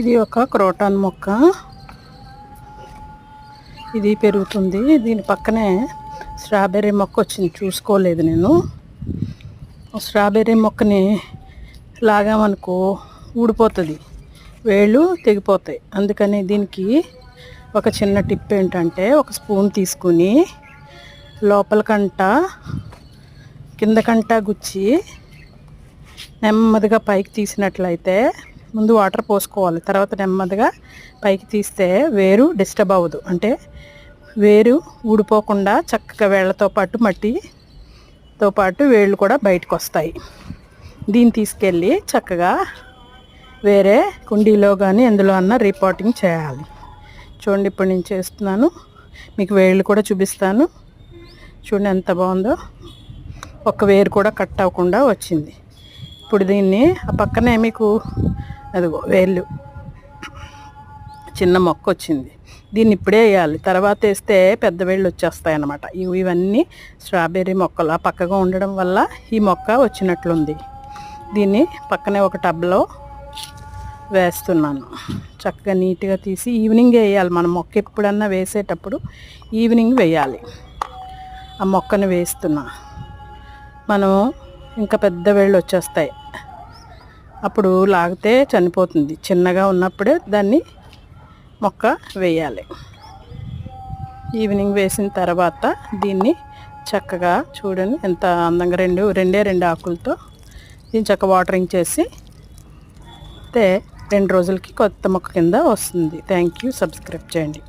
ఇది ఒక క్రోటాన్ మొక్క. ఇది పెరుగుతుంది. దీని పక్కనే స్ట్రాబెర్రీ మొక్క వచ్చింది. చూసుకోలేదు నేను. స్ట్రాబెర్రీ మొక్కని లాగామనుకో ఊడిపోతుంది. వేళ్ళు తెగిపోతాయి. అందుకని దీనికి ఒక చిన్న టిప్ ఏంటంటే ఒక స్పూన్ తీసుకుని లోపలకంట కిందకంట గుచ్చి నెమ్మదిగా పైకి తీసినట్లయితే ముందు వాటర్ పోసుకోవాలి. తర్వాత నెమ్మదిగా పైకి తీస్తే వేరు డిస్టర్బ్ అవ్వదు. అంటే వేరు ఊడిపోకుండా చక్కగా వేళ్ళతో పాటు మట్టితో పాటు వేళ్ళు కూడా బయటకు వస్తాయి దీన్ని తీసుకెళ్ళి చక్కగా వేరే కుండీలో కానీ ఎందులో అన్నా రిపోర్టింగ్ చేయాలి. చూడండి ఇప్పుడు నేను చేస్తున్నాను. మీకు వేళ్ళు కూడా చూపిస్తాను. చూడండి ఎంత బాగుందో. ఒక వేరు కూడా కట్ అవ్వకుండా వచ్చింది. ఇప్పుడు దీన్ని ఆ పక్కనే మీకు అదిగో వేళ్ళు. చిన్న మొక్క వచ్చింది. దీన్ని ఇప్పుడే వేయాలి. తర్వాత వేస్తే పెద్ద వేళ్ళు వచ్చేస్తాయి అన్నమాట ఇవి ఇవన్నీ స్ట్రాబెర్రీ మొక్కలు. ఆ పక్కగా ఉండడం వల్ల ఈ మొక్క వచ్చినట్లుంది. దీన్ని పక్కనే ఒక టబ్లో వేస్తున్నాను. చక్కగా నీట్గా తీసి ఈవినింగ్ వేయాలి. మనం మొక్క ఎప్పుడన్నా వేసేటప్పుడు ఈవినింగ్ వేయాలి. ఆ మొక్కను వేస్తున్నా. మనం ఇంకా పెద్ద వేళ్ళు వచ్చేస్తాయి. అప్పుడు లాగితే చనిపోతుంది. చిన్నగా ఉన్నప్పుడే దాన్ని మొక్క వేయాలి. ఈవినింగ్ వేసిన తర్వాత దీన్ని చక్కగా చూడండి ఎంత అందంగా రెండు రెండే రెండు ఆకులతో దీన్ని చక్కగా వాటరింగ్ చేసి అయితే రెండు రోజులకి కొత్త మొక్క కింద వస్తుంది. థ్యాంక్ యూ సబ్స్క్రైబ్ చేయండి.